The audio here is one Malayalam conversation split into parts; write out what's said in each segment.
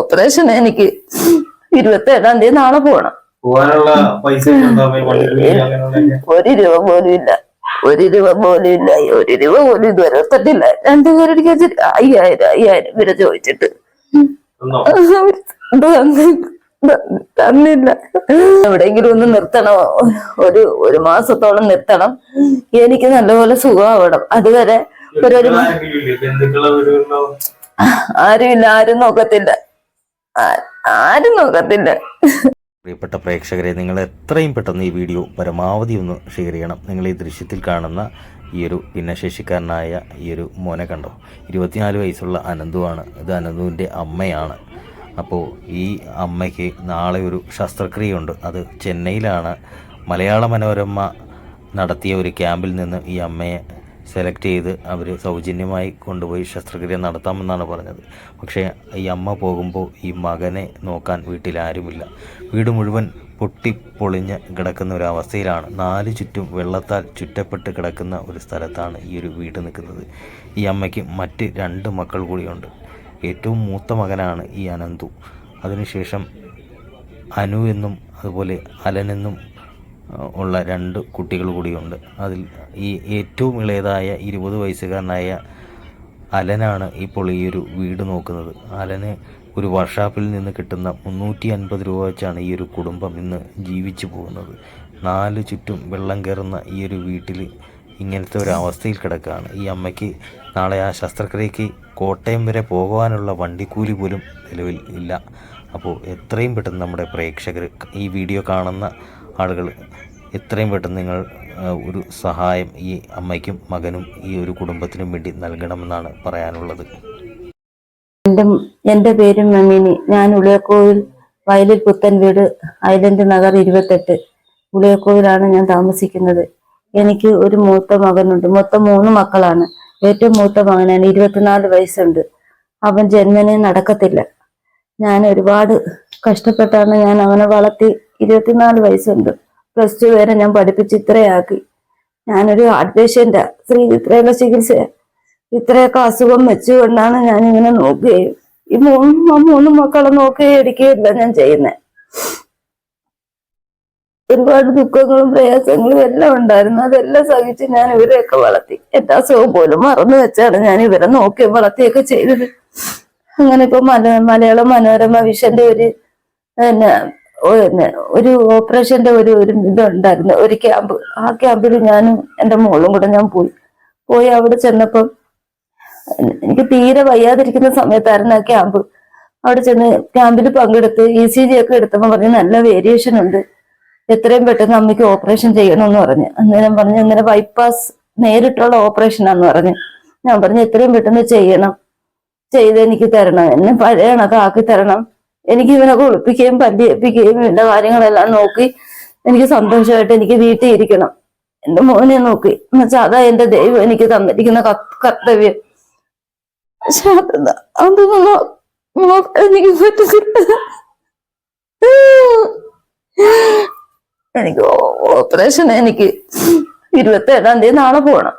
ഓപ്പറേഷൻ എനിക്ക് ഇരുപത്തി ഏഴാം തീയതി നാളെ പോണം. ഒരു രൂപ പോലും ഇല്ല. ഒരു രൂപ പോലും ഇല്ല. ഒരു രൂപ പോലും ഇതുവരെ എടുത്തിട്ടില്ല. രണ്ടുപേരുടെ അയ്യായിരം അയ്യായിരം ഇവരെ ചോദിച്ചിട്ട്. തന്നില്ല. എവിടെയെങ്കിലും ഒന്ന് നിർത്തണം? ഒരു ഒരു മാസത്തോളം നിർത്തണം. എനിക്ക് നല്ലപോലെ സുഖമാവണം. അതുവരെ ഒരു? ആരുമില്ല ആരും നോക്കത്തില്ല. ആരും നോക്കത്തില്ല. പ്രിയപ്പെട്ട പ്രേക്ഷകരെ നിങ്ങൾ എത്രയും പെട്ടെന്ന് ഈ വീഡിയോ പരമാവധി ഒന്ന് ഷെയർ ചെയ്യണം. നിങ്ങൾ ഈ ദൃശ്യത്തിൽ കാണുന്ന ഈ ഒരു ഭിന്നശേഷിക്കാരനായ ഈ ഒരു മോനെ കണ്ടോ? ഇരുപത്തിനാല് വയസ്സുള്ള അനന്തുവാണ് ഇത് അനന്തുവിന്റെ അമ്മയാണ്. അപ്പോൾ ഈ അമ്മയ്ക്ക് നാളെ ഒരു ശസ്ത്രക്രിയയുണ്ട്. അത് ചെന്നൈയിലാണ്. മലയാള മനോരമ നടത്തിയ ഒരു ക്യാമ്പിൽ നിന്ന് ഈ അമ്മയെ സെലക്ട് ചെയ്ത് അവർ സൗജന്യമായി കൊണ്ടുപോയി ശസ്ത്രക്രിയ നടത്താമെന്നാണ് പറഞ്ഞത്. പക്ഷേ ഈ അമ്മ പോകുമ്പോൾ ഈ മകനെ നോക്കാൻ വീട്ടിൽ ആരുമില്ല. വീട് മുഴുവൻ പൊട്ടിപ്പൊളിഞ്ഞ് കിടക്കുന്ന ഒരു അവസ്ഥയിലാണ്. നാല് ചുറ്റും വെള്ളത്താൽ ചുറ്റപ്പെട്ട് കിടക്കുന്ന ഒരു സ്ഥലത്താണ് ഈ ഒരു വീട് നിൽക്കുന്നത്. ഈ അമ്മയ്ക്ക് മറ്റ് രണ്ട് മക്കൾ കൂടിയുണ്ട്. ഏറ്റവും മൂത്ത മകനാണ് ഈ അനന്തു. അതിനുശേഷം അനു എന്നും അതുപോലെ അലനെന്നും ഉള്ള രണ്ട് കുട്ടികൾ കൂടിയുണ്ട്. അതിൽ ഈ ഏറ്റവും ഇളയതായ ഇരുപത് വയസ്സുകാരനായ അലനാണ് ഇപ്പോൾ ഈ ഒരു വീട് നോക്കുന്നത്. അലന് ഒരു വർഷാപ്പിൽ നിന്ന് കിട്ടുന്ന മുന്നൂറ്റി അൻപത് രൂപ വെച്ചാണ് ഈ ഒരു കുടുംബം ഇന്ന് ജീവിച്ചു പോകുന്നത്. നാല് ചുറ്റും വെള്ളം കയറുന്ന ഈ ഒരു വീട്ടിൽ ഇങ്ങനത്തെ ഒരു അവസ്ഥയിൽ കിടക്കുകയാണ്. ഈ അമ്മയ്ക്ക് നാളെ ആ ശസ്ത്രക്രിയക്ക് കോട്ടയം വരെ പോകുവാനുള്ള വണ്ടിക്കൂലി പോലും നിലവിൽ ഇല്ല. അപ്പോൾ എത്രയും പെട്ടെന്ന് നമ്മുടെ പ്രേക്ഷകർ ഈ വീഡിയോ കാണുന്ന ആളുകൾ എത്രയും പെട്ടെന്ന് നിങ്ങൾ ഒരു സഹായം ഈ അമ്മയ്ക്കും മകനും ഈ ഒരു കുടുംബത്തിനും വേണ്ടി നൽകണമെന്നാണ് പറയാനുള്ളത്. എന്റെ എന്റെ പേര് മമിനി ഞാൻ ഉളിയക്കോവിൽ വയലിൽ പുത്തൻ വീട് ഐലൻഡ് നഗർ ഇരുപത്തെട്ട്. ഉളിയക്കോവിലാണ് ഞാൻ താമസിക്കുന്നത്. എനിക്ക് ഒരു മൂത്ത മകനുണ്ട്. മൊത്തം മൂന്ന് മക്കളാണ്. ഏറ്റവും മൂത്ത മകനാണ്. ഇരുപത്തിനാല് വയസ്സുണ്ട്. അവൻ ജന്മനെ നടക്കത്തില്ല. ഞാൻ ഒരുപാട് കഷ്ടപ്പെട്ടാണ് ഞാൻ അവനെ വളർത്തി ഇരുപത്തിനാല് വയസ്സുണ്ട്. പ്ലസ് ടു വരെ ഞാൻ പഠിപ്പിച്ച് ഇത്രയാക്കി. ഞാനൊരു ഹാർട്ട് പേഷ്യന്റാ. ശ്രീ ഇത്രയുള്ള ചികിത്സ ഇത്രയൊക്കെ അസുഖം വെച്ചുകൊണ്ടാണ് ഞാൻ ഇങ്ങനെ നോക്കുകയും ഈ മൂന്ന് മൂന്ന് മക്കളെ നോക്കുകയും എടുക്കുകയില്ല ഞാൻ ചെയ്യുന്നത് ഒരുപാട് ദുഃഖങ്ങളും പ്രയാസങ്ങളും എല്ലാം ഉണ്ടായിരുന്നു. അതെല്ലാം സഹിച്ച് ഞാൻ ഇവരെയൊക്കെ വളർത്തി. എന്റെ അസുഖം പോലും മറന്നു വെച്ചാണ് ഞാൻ ഇവരെ നോക്കി വളർത്തിയൊക്കെ ചെയ്തത്. അങ്ങനെ ഇപ്പൊ മല മലയാള മനോരമ വിഷന്റെ ഒരു ഒരു ഓപ്പറേഷന്റെ ഒരു ഒരു ഇതുണ്ടായിരുന്നു. ഒരു ക്യാമ്പ് ആ ക്യാമ്പിൽ ഞാനും എന്റെ മോളും കൂടെ ഞാൻ പോയി. പോയി അവിടെ ചെന്നപ്പം എനിക്ക് തീരെ വയ്യാതിരിക്കുന്ന സമയത്തായിരുന്നു ആ ക്യാമ്പ്. അവിടെ ചെന്ന് ക്യാമ്പിൽ പങ്കെടുത്ത് ഇ സി ജി ഒക്കെ എടുത്തപ്പോൾ പറഞ്ഞു നല്ല വേരിയേഷൻ ഉണ്ട്. എത്രയും പെട്ടെന്ന് അമ്മയ്ക്ക് ഓപ്പറേഷൻ ചെയ്യണമെന്ന് പറഞ്ഞു. അന്നേരം പറഞ്ഞു ഇങ്ങനെ ബൈപ്പാസ് നേരിട്ടുള്ള ഓപ്പറേഷനാന്ന് പറഞ്ഞു. ഞാൻ പറഞ്ഞു എത്രയും പെട്ടെന്ന് ചെയ്യണം. ചെയ്ത് എനിക്ക് തരണം. എന്നെ പഴയ കണക്ക് ആക്കി തരണം. എനിക്ക് ഇവനെ കുളിപ്പിക്കുകയും പല്ലിയപ്പിക്കുകയും ഇവന്റെ കാര്യങ്ങളെല്ലാം നോക്കി എനിക്ക് സന്തോഷമായിട്ട് എനിക്ക് വീട്ടിൽ ഇരിക്കണം. എന്റെ മോനെ നോക്കി. എന്നുവെച്ചാൽ അതാ എന്റെ ദൈവം എനിക്ക് തന്നിരിക്കുന്ന കർത്തവ്യം. പക്ഷെ അത് അതൊന്നും എനിക്ക് പറ്റുന്നില്ല എനിക്ക് ഓപ്പറേഷൻ എനിക്ക് ഇരുപത്തി ഏഴാം തീയതി നാളെ പോകണം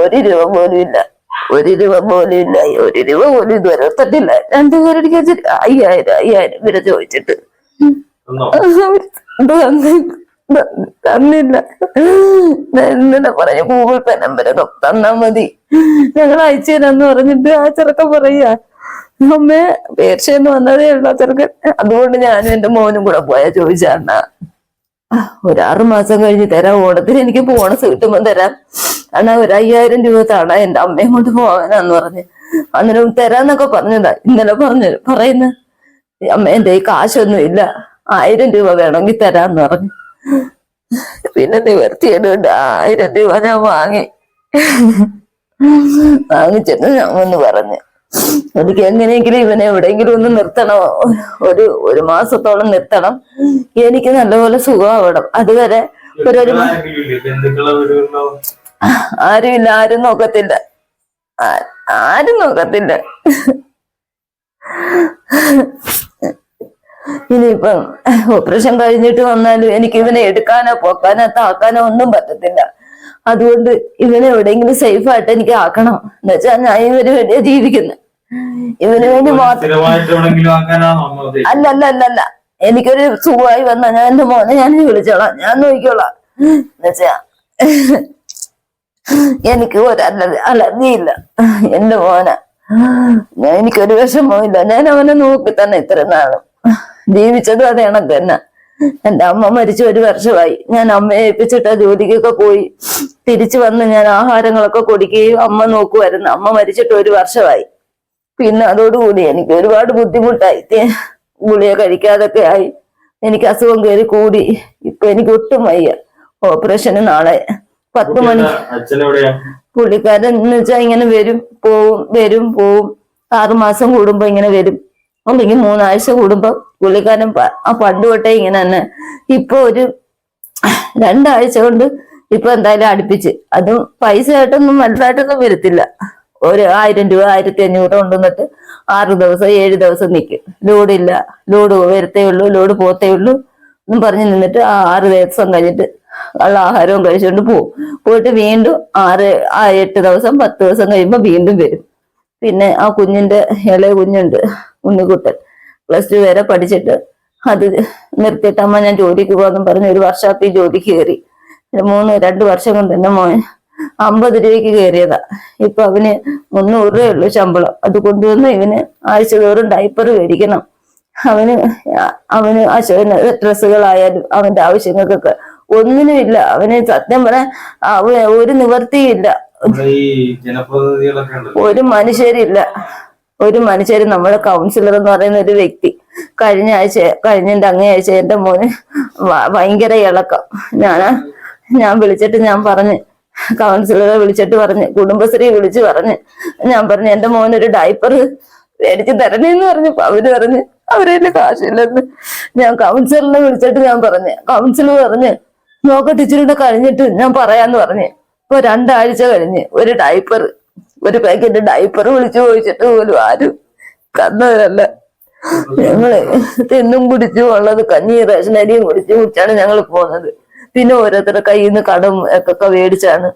ഒരു രൂപ പോലും ഇല്ല. ഒരു രൂപ പോലും ഇല്ല ഒരു രൂപ പോലും ഇതുവരെ തട്ടില്ല എടുത്തിട്ടില്ല രണ്ടുപേരുടെ അയ്യായിരം അയ്യായിരം വരെ ചോദിച്ചിട്ട്. തന്നില്ല. ഇന്നലെ പറഞ്ഞ ഗൂഗിൾ പേ നമ്പരൊക്കെ തന്നാ മതി. ഞങ്ങൾ അയച്ചു തരാന്ന് പറഞ്ഞിട്ട് ആ ചെറുക്കം പറയാ അമ്മേ പേർച്ചയെന്ന് വന്നതേ ഉള്ളൂ ആ ചെറുക്കൻ. അതുകൊണ്ട് ഞാനും എന്റെ മോനും കൂടെ പോയാ ചോദിച്ചാണ്ണ ഒരാറ് മാസം കഴിഞ്ഞ് തരാം. ഓണത്തിന് എനിക്ക് ബോണസ് കിട്ടുമ്പോൾ തരാം. അണ്ണാ ഒരു അയ്യായിരം രൂപ താടാ എന്റെ അമ്മയും കൊണ്ട് പോവാനാന്ന് പറഞ്ഞ്. അന്നേരം തരാന്നൊക്കെ പറഞ്ഞതാ. ഇന്നലെ പറഞ്ഞു പറയുന്ന അമ്മ എന്റെ ഈ കാശൊന്നും ഇല്ല. ആയിരം രൂപ വേണമെങ്കിൽ തരാന്ന് പറഞ്ഞു. പിന്നെ നിവർത്തിയിട്ടുണ്ട് ആയിരം രൂപ ഞാൻ വാങ്ങി. വാങ്ങിച്ചിട്ട് ഞാൻ ഒന്ന് പറഞ്ഞു. എനിക്ക് എങ്ങനെയെങ്കിലും ഇവനെ എവിടെയെങ്കിലും ഒന്ന് നിർത്തണം. ഒരു ഒരു മാസത്തോളം നിർത്തണം. എനിക്ക് നല്ലപോലെ സുഖമാവണം. അതുവരെ ഒരു? ആരുമില്ല. ആരും നോക്കത്തില്ല. ആരും നോക്കത്തില്ല. ഇനിയിപ്പം ഓപ്പറേഷൻ കഴിഞ്ഞിട്ട് വന്നാലും എനിക്ക് ഇവനെ എടുക്കാനോ പോക്കാനോ താക്കാനോ ഒന്നും പറ്റത്തില്ല. അതുകൊണ്ട് ഇവനെ എവിടെയെങ്കിലും സേഫ് ആയിട്ട് എനിക്ക് ആക്കണം. എന്നുവെച്ചാൽ ഞാൻ ഇവന് വേണ്ടിയാ ജീവിക്കുന്നത് ഇവന് വേണ്ടി മാത്രം? അല്ല അല്ല അല്ല അല്ല. എനിക്കൊരു സുഖമായി വന്ന ഞാൻ എന്റെ മോനെ ഞാൻ വിളിച്ചോളാം. ഞാൻ നോക്കിക്കോളാം. എന്നുവെച്ചാ എനിക്ക് ഒരല്ല അല്ല അലർജി ഇല്ല. എന്റെ മോന. ഞാൻ എനിക്കൊരു വിഷമമില്ല ഞാൻ അവനെ നോക്കി തന്നെ ഇത്ര നാളും. ജീവിച്ചതും അത് കണക്ക് തന്നെ. എന്റെ അമ്മ മരിച്ചു ഒരു വർഷമായി. ഞാൻ അമ്മയെ ഏൽപ്പിച്ചിട്ട് ആ ജോലിക്കൊക്കെ പോയി. തിരിച്ചു വന്ന് ഞാൻ ആഹാരങ്ങളൊക്കെ കൊടുക്കുകയും അമ്മ നോക്കുമായിരുന്നു അമ്മ മരിച്ചിട്ട് ഒരു വർഷമായി. പിന്നെ അതോടുകൂടി എനിക്ക് ഒരുപാട് ബുദ്ധിമുട്ടായി. ഗുളിക കഴിക്കാതൊക്കെ ആയി. എനിക്ക് അസുഖം കയറി കൂടി. ഇപ്പൊ എനിക്ക് ഒട്ടും വയ്യ. ഓപ്പറേഷന് നാളെ പത്ത് മണി. പുള്ളിക്കാരൻ എന്ന് വെച്ചാൽ ഇങ്ങനെ വരും പോവും വരും പോവും. ആറുമാസം കൂടുമ്പോ ഇങ്ങനെ വരും. അല്ലെങ്കിൽ മൂന്നാഴ്ച കൂടുമ്പോ പുള്ളിക്കാരൻ പണ്ട് തൊട്ടേ ഇങ്ങനെ തന്നെ. ഇപ്പൊ ഒരു രണ്ടാഴ്ച കൊണ്ട് ഇപ്പൊ എന്തായാലും അടുപ്പിച്ച്. അതും പൈസ ആയിട്ടൊന്നും വലുതായിട്ടൊന്നും വരത്തില്ല. ഒരു ആയിരം രൂപ ആയിരത്തി അഞ്ഞൂറ് കൊണ്ടുവന്നിട്ട് ആറ് ദിവസം ഏഴ് ദിവസം നിൽക്കും ലോഡില്ല ലോഡ് വരത്തേ ഉള്ളൂ ലോഡ് പോത്തേ ഉള്ളൂ എന്നും പറഞ്ഞ് നിന്നിട്ട് ആ ആറ് ദിവസം കഴിഞ്ഞിട്ട് ഉള്ള ആഹാരവും കഴിച്ചുകൊണ്ട് പോകും പോയിട്ട് വീണ്ടും ആറ് ആ എട്ട് ദിവസം പത്ത് ദിവസം കഴിയുമ്പോൾ വീണ്ടും വരും. പിന്നെ ആ കുഞ്ഞിന്റെ ഇളയ കുഞ്ഞുണ്ട് ഉണ്ണിക്കുട്ടൻ. പ്ലസ് ടു വരെ പഠിച്ചിട്ട് അത് നിർത്തിയിട്ട് അമ്മ ഞാൻ ജോലിക്ക് പോകാമെന്നും പറഞ്ഞ് ഒരു വർഷത്തിൽ ജോലിക്ക് കയറി. മൂന്ന് രണ്ട് വർഷം കൊണ്ട് തന്നെ മോൻ അമ്പത് രൂപയ്ക്ക് കയറിയതാ. ഇപ്പൊ അവന് മുന്നൂറ് രൂപയേ ഉള്ളൂ ശമ്പളം. അത് കൊണ്ടുവന്ന് ഇവന് ആഴ്ച തോറും ഡൈപ്പർ മേടിക്കണം. അവന് അവന് അശോകന് ഡ്രസ്സുകളായാലും അവന്റെ ആവശ്യങ്ങൾക്കൊക്കെ ഒന്നിനും ഇല്ല. അവന് സത്യം പറയാൻ അവ ഒരു നിവർത്തിയില്ല ഒരു മനുഷ്യരില്ല ഒരു മനുഷ്യര് നമ്മുടെ കൗൺസിലർ എന്ന് പറയുന്ന ഒരു വ്യക്തി. കഴിഞ്ഞ ആഴ്ച കഴിഞ്ഞതിന്റെ അങ്ങേ ആഴ്ച എന്റെ മോന് ഭയങ്കര ഇളക്കം. ഞാൻ ഞാൻ വിളിച്ചിട്ട് ഞാൻ പറഞ്ഞ് കൗൺസിലറെ വിളിച്ചിട്ട് പറഞ്ഞ് കുടുംബശ്രീ വിളിച്ച് പറഞ്ഞ്. ഞാൻ പറഞ്ഞു എന്റെ മോനൊരു ഡൈപ്പർ മേടിച്ച് തരണേന്ന് പറഞ്ഞു. അവർ പറഞ്ഞ് അവരെന്നെ കാശില്ലെന്ന്. ഞാൻ കൗൺസിലറിനെ വിളിച്ചിട്ട് ഞാൻ പറഞ്ഞു കൗൺസിലർ പറഞ്ഞ് നോക്ക ഇച്ചിരിയുടെ കഴിഞ്ഞിട്ട് ഞാൻ പറയാന്ന് പറഞ്ഞ്. ഇപ്പൊ രണ്ടാഴ്ച കഴിഞ്ഞ് ഒരു ഡൈപ്പർ ഒരു പാക്കറ്റ് ഡൈപ്പർ വിളിച്ചു ചോദിച്ചിട്ട് പോലും ആരും കന്നവരല്ല ഞങ്ങൾ തിന്നും കുടിച്ചും ഉള്ളത് കഞ്ഞി റേഷൻ അരിയും കുടിച്ചു കുടിച്ചാണ് ഞങ്ങൾ പോകുന്നത്. പിന്നെ ഓരോരുത്തരുടെ കയ്യിൽ നിന്ന് കടം ഒക്കെ മേടിച്ചാണ്.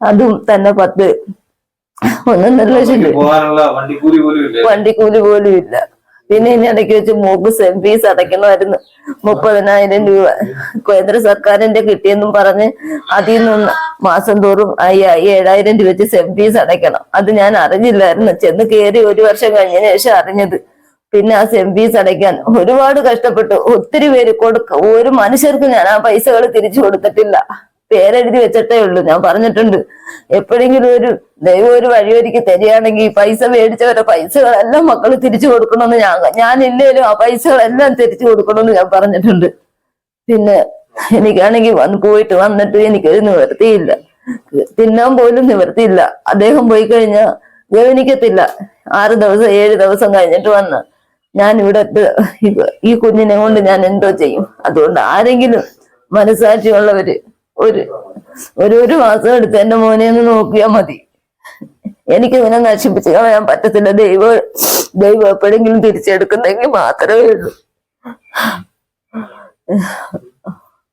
അതും തന്നെ പത്ത്. ഒന്നൊന്നര ലക്ഷം വണ്ടിക്കൂലി പോലും ഇല്ല. പിന്നെ ഇനി ഇടയ്ക്ക് വെച്ച് മൂക്ക് സെം ഫീസ് അടയ്ക്കണമായിരുന്നു. മുപ്പതിനായിരം രൂപ. കേന്ദ്ര സർക്കാരിന്റെ കിട്ടിയെന്നും പറഞ്ഞ് അതിൽ നിന്ന് മാസം തോറും ഏഴായിരം രൂപ വെച്ച് സെം ഫീസ് അടയ്ക്കണം. അത് ഞാൻ അറിഞ്ഞില്ലായിരുന്നു. ചെന്ന് കയറി ഒരു വർഷം കഴിഞ്ഞതിന് ശേഷം അറിഞ്ഞത്. പിന്നെ ആ ഫീസ് അടയ്ക്കാൻ ഒരുപാട് കഷ്ടപ്പെട്ടു. ഒത്തിരി പേര് കൊടുക്ക ഒരു മനുഷ്യർക്ക് ഞാൻ ആ പൈസകൾ തിരിച്ചു കൊടുത്തിട്ടില്ല. പേരെഴുതി വെച്ചിട്ടേ ഉള്ളൂ ഞാൻ പറഞ്ഞിട്ടുണ്ട്. എപ്പോഴെങ്കിലും ഒരു ദൈവം ഒരു വഴിയൊരുക്കി തരികയാണെങ്കിൽ പൈസ മേടിച്ചവരുടെ പൈസകളെല്ലാം മക്കൾ തിരിച്ചു കൊടുക്കണമെന്ന് ഞാൻ ഞാൻ ഞാനില്ലേലും ആ പൈസകളെല്ലാം തിരിച്ചു കൊടുക്കണമെന്ന് ഞാൻ പറഞ്ഞിട്ടുണ്ട്. പിന്നെ എനിക്കാണെങ്കിൽ വന്ന് പോയിട്ട് വന്നിട്ട് എനിക്കൊരു നിവർത്തിയില്ല തിന്നാൻ പോലും നിവർത്തിയില്ല അദ്ദേഹം പോയി കഴിഞ്ഞാൽ ഗവനിക്കത്തില്ല ആറ് ദിവസം ഏഴ് ദിവസം കഴിഞ്ഞിട്ട് വന്ന് ഞാൻ ഇവിടെ ഈ- കുഞ്ഞിനെ കൊണ്ട് ഞാൻ എന്തോ ചെയ്യും. അതുകൊണ്ട് ആരെങ്കിലും മനസാക്ഷിയുള്ളവര് ഒരു ഒരു ഒരു മാസം എടുത്ത് എന്റെ മോനെ ഒന്ന് നോക്കിയാൽ മതി. എനിക്ക് ഇവനെ നശിപ്പിച്ച് കളയാൻ പറ്റത്തില്ല. ദൈവം ദൈവം എപ്പോഴെങ്കിലും തിരിച്ചെടുക്കുന്നെങ്കിൽ മാത്രമേ ഉള്ളൂ.